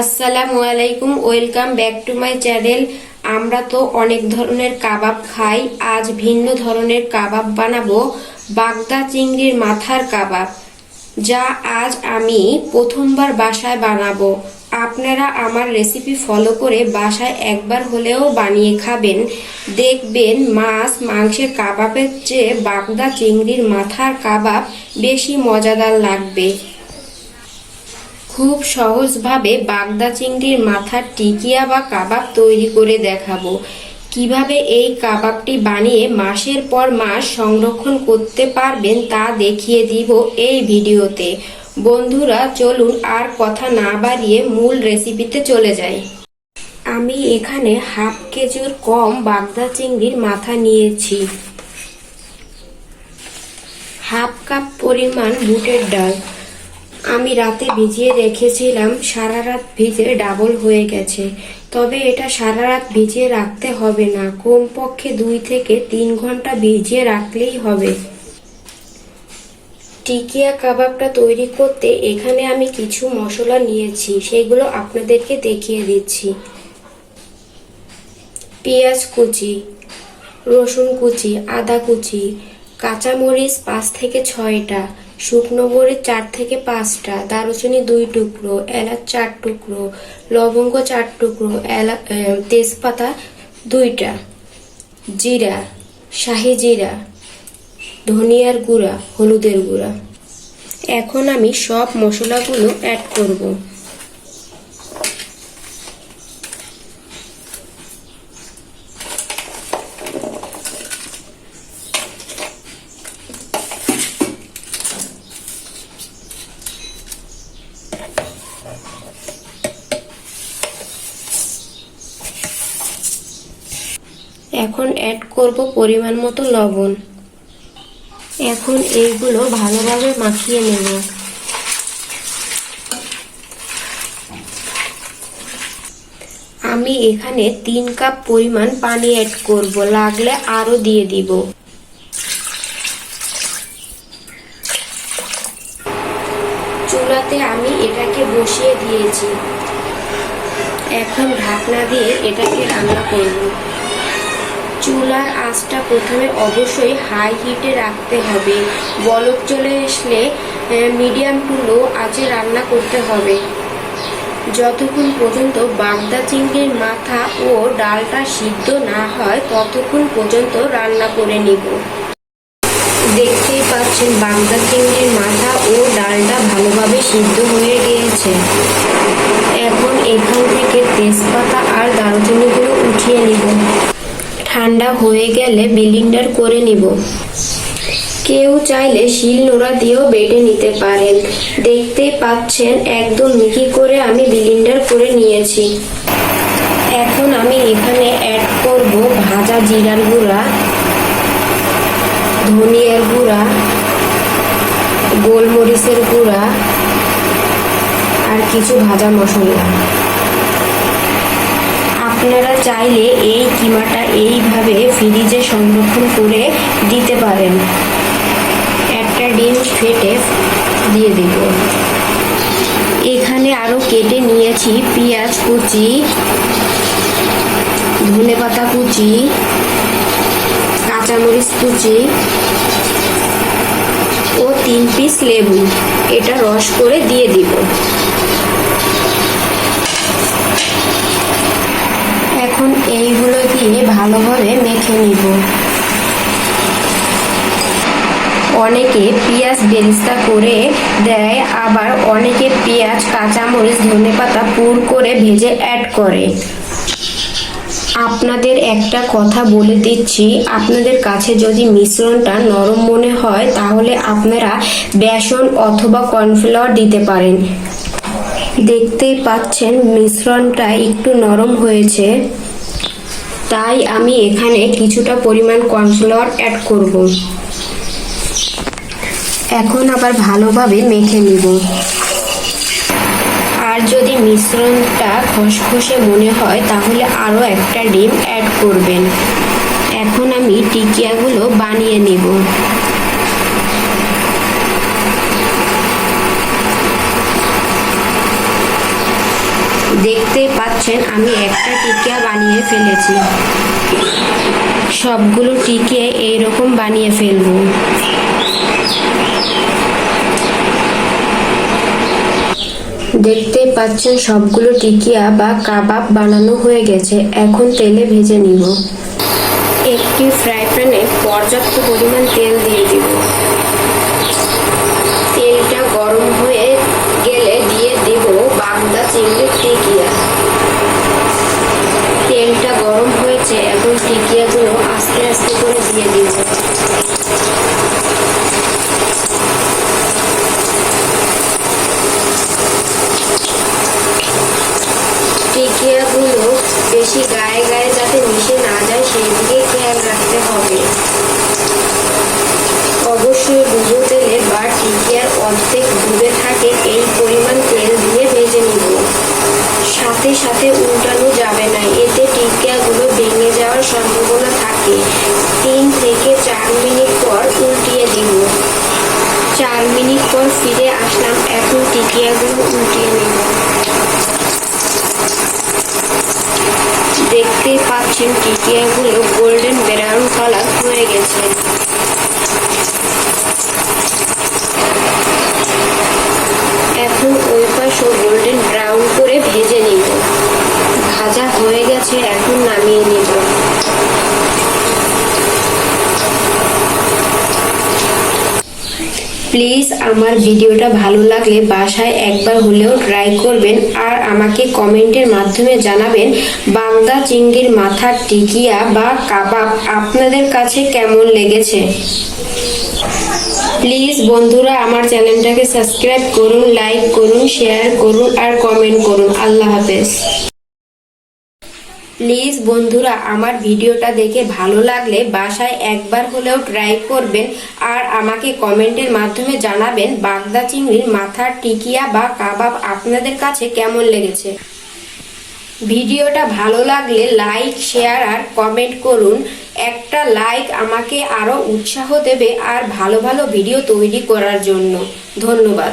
আসসালামু আলাইকুম, welcome back to my channel. আমরা তো অনেক ধরনের কাবাব খাই, আজ ভিন্ন ধরনের কাবাব বানাবো, বাগদা চিংড়ির মাথার কাবাব, যা আজ আমি প্রথমবার বাসায় বানাবো। আপনারা আমার রেসিপি ফলো করে বাসায় একবার হলেও বানিয়ে খাবেন। দেখবেন মাছ, মাংসের কাবাবের চেয়ে বাগদা চিংড়ির মাথার কাবাব বেশি মজাদার লাগবে। খুব সহজভাবে বাগদা চিংড়ির মাথার টিকিয়া বা কাবাব তৈরি করে দেখাবো। কীভাবে এই কাবাবটি বানিয়ে মাসের পর মাস সংরক্ষণ করতে পারবেন তা দেখিয়ে দিব এই ভিডিওতে। বন্ধুরা, চলুন আর কথা না বাড়িয়ে মূল রেসিপিতে চলে যাই। আমি এখানে হাফ কেজির কম বাগদা চিংড়ির মাথা নিয়েছি। হাফ কাপ পরিমাণ বুটের ডাল। আমি রাতে ভিজিয়ে রেখেছিলাম, সারা রাত ভিজে ডাবল হয়ে গেছে। তবে এটা সারা রাত ভিজিয়ে রাখতে হবে না, কমপক্ষে দুই থেকে তিন ঘণ্টা ভিজিয়ে রাখলেই হবে। টিকিয়া কাবাবটা তৈরি করতে এখানে আমি কিছু মশলা নিয়েছি, সেগুলো আপনাদেরকে দেখিয়ে দিচ্ছি। পেঁয়াজ কুচি, রসুন কুচি, আদা কুচি, কাঁচামরিচ পাঁচ থেকে ছয়টা শুকনো মরিচ চার থেকে পাঁচটা, দারুচিনি দুই টুকরো, এলাচ চার টুকরো, লবঙ্গ চার টুকরো, এলা তেজপাতা দুইটা, জিরা, শাহি জিরা, ধনিয়ার গুঁড়া, হলুদের গুঁড়া। এখন আমি সব মশলাগুলো অ্যাড করব। এখন অ্যাড করব পরিমাণ মতো লবণ। এখন এইগুলো ভালোভাবে মাখিয়ে নেব। আমি এখানে তিন কাপ পরিমাণ পানি অ্যাড করব, লাগলে আরও দিয়ে দিব। চুলাতে আমি এটাকে বসিয়ে দিয়েছি। এখন ঢাকনা দিয়ে এটাকে রান্না করব। চুলার আঁচটা প্রথমে অবশ্যই হাই হিটে রাখতে হবে। বলক চলে আসলে মিডিয়াম টু লো আঁচে রান্না করতে হবে। যতক্ষণ পর্যন্ত বাগদা চিংড়ির মাথা ও ডালটা সিদ্ধ না হয়, ততক্ষণ পর্যন্ত রান্না করে নিব। দেখতেই পাচ্ছেন বাগদা চিংড়ির মাথা ও ডালটা ভালোভাবে সিদ্ধ হয়ে গিয়েছে। এখন এখান থেকে তেজপাতা আর দারুচিনিগুলো উঠিয়ে নিব। ঠান্ডা হয়ে গেলে বিলিন্ডার করে নিব। কেউ চাইলে শিল নোড়া দিয়েও বেটে নিতে পারেন। দেখতেই পাচ্ছেন, একদম মিহি করে আমি বিলিন্ডার করে নিয়েছি। এখন আমি এখানে অ্যাড করব ভাজা জিরার গুঁড়া, ধনিয়ার গুঁড়া, গোলমরিচের গুঁড়া, আর কিছু ভাজা মশলা। আপনারা চাইলে এই কিমাটা এইভাবে ফ্রিজে সংরক্ষণ করে দিতে পারেন। একটা ডিম ফেটে দিয়ে দিব। এখানে আরও কেটে নিয়েছি পেঁয়াজ কুচি ধনেপাতা কুচি, কাঁচামরিচ কুচি ও তিন পিস লেবু। এটা রস করে দিয়ে দিব এখন এইগুলো দিয়ে ভালোভাবে মেখে নিব। অনেকে পেঁয়াজ বেরিস্তা করে দেয়, আবার অনেকে পেঁয়াজ, কাঁচামরিচ ধনেপাতা পুর করে ভেজে অ্যাড করে। আপনাদের একটা কথা বলে দিচ্ছি, আপনাদের কাছে যদি মিশ্রণটা নরম মনে হয়, তাহলে আপনারা বেসন অথবা কর্নফ্লাওয়ার দিতে পারেন। দেখতেই পাচ্ছেন, মিশ্রণটা একটু নরম হয়েছে। তাই আমি এখানে কিছুটা পরিমাণ কর্নফ্লাওয়ার অ্যাড করব। এখন আবার ভালোভাবে মেখে নিব। আর যদি মিশ্রণটা খসখসে মনে হয়, তাহলে আরও একটা ডিম অ্যাড করবেন। এখন আমি টিকিয়াগুলো বানিয়ে নিব। দেখতেই পাচ্ছেন, আমি একটা টিকিয়া বানিয়ে ফেলেছি। সবগুলো টিকে এইরকম বানিয়ে ফেলব। দেখতেই পাচ্ছেন, সবগুলো টিকিয়া বা কাবাব বানানো হয়ে গেছে। এখন তেলে ভেজে নিব। একটি ফ্রাই প্যানে পর্যাপ্ত পরিমাণ তেল দিয়ে দিব। বেশি গায়ে গায়ে যাতে মিশে না যায় সেই দিকে খেয়াল রাখতে হবে। অবশ্যই ডুবো তেলে বা টিকিয়ার অর্ধেক ডুবে থাকে, এই পরিমাণ তেল দিয়ে ভেজে নিব। সাথে সাথে উল্টানো যাবে না, এতে টিকিয়াগুলো ভেঙে যাওয়ার সম্ভাবনা থাকে। তিন থেকে চার মিনিট পর উল্টিয়ে দিব। চার মিনিট পর ফিরে আসলাম, এখন টিকিয়াগুলো উল্টিয়ে নেব। দেখতেই পাচ্ছেন টিকিয়াগুলো গোল্ডেন ব্রাউন কালার হয়ে গেছে এখন ওই পাশও গোল্ডেন ব্রাউন করে ভেজে নিব ভাজা হয়ে গেছে এখন নামিয়ে নিব প্লিজ আমার ভিডিওটা ভালো লাগলে বাসায় একবার হলেও ট্রাই করবেন আর আমাকে কমেন্টের মাধ্যমে জানাবেন বাগদা চিংড়ির মাথার টিকিয়া বা কাবাব আপনাদের কাছে কেমন লেগেছে। প্লিজ বন্ধুরা আমার চ্যানেলটাকে সাবস্ক্রাইব করুন, লাইক করুন, শেয়ার করুন আর কমেন্ট করুন। আল্লাহ হাফেজ। প্লিজ বন্ধুরা, আমার ভিডিওটা দেখে ভালো লাগলে বাসায় একবার হলেও ট্রাই করবেন আর আমাকে কমেন্টের মাধ্যমে জানাবেন বাগদা চিংড়ির মাথার টিকিয়া বা কাবাব আপনাদের কাছে কেমন লেগেছে। ভিডিওটা ভালো লাগলে লাইক, শেয়ার আর কমেন্ট করুন। একটা লাইক আমাকে আরও উৎসাহ দেবে আর ভালো ভালো ভিডিও তৈরি করার জন্য। ধন্যবাদ।